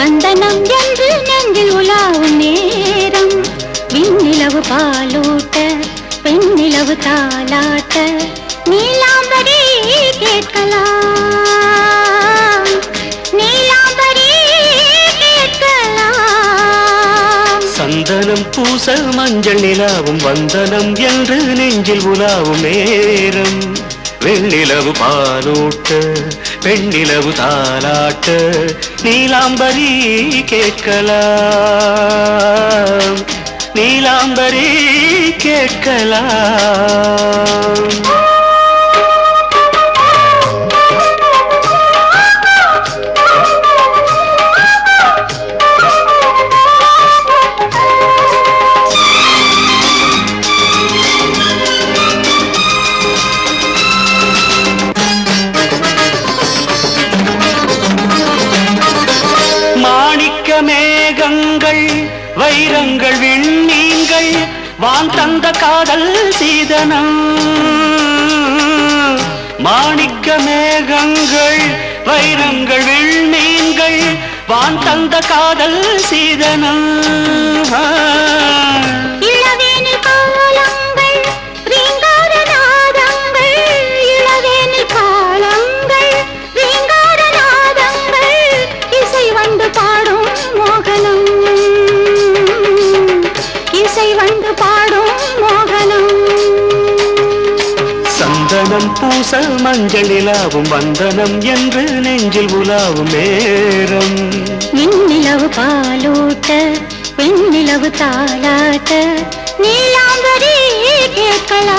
மந்தனம் என்று நெஞ்சில் உலாவும் நேரம். விண்ணிலவு பாலூட்ட பெண்ணிலவு தாளாட்ட நீலாம்பரி கேட்கலாம். நீலாம்பரி கேட்கலாம். சந்தனம் பூச மஞ்சள் நிலாவும் வந்தனம் என்று நெஞ்சில் உலாவும் நேரம். வெண்ணிலவு பாலூட்ட பெண்ணிலவு தாலாட்ட நீலாம்பரி கேட்கலாம். நீலாம்பரி கேட்கலாம். உங்கள் விண்மீன்கள் வான் தந்த காதல் சீதனம். மாணிக்க மேகங்கள் வைரங்கள் விண்மீன்கள் வான் தந்த காதல் சீதனம். சந்தனம் பூச மஞ்சள் நிலாவும் வந்தனம் என்று நெஞ்சில் உலாவும் நேரம். நிலவு பாலூட்ட பெண்ணிலவு தாளாட்ட நீலாம்பரி கேட்கலாம்.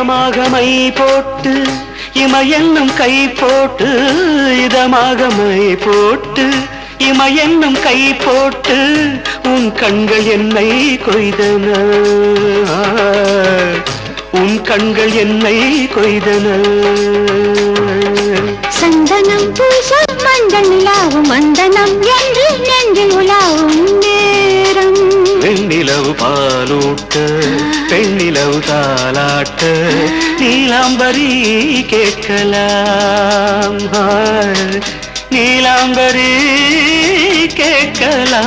இதமாக மை போட்டு இமையென்னும் கை போட்டு இதமாக மை போட்டு இமையென்னும் கை போட்டு உன் கண்கள் என்னை கொய்தன. உன் கண்கள் என்னை கொய்தன. சந்தனம் பூசம் மஞ்சள் நிலாவும் மந்தனம் என்று நெஞ்சில் உலா பாலூட்ட பெண்ணிலவு தாலாட்ட நீலாம்பரி கேட்கலாம். நீலாம்பரி கேட்கலாம்.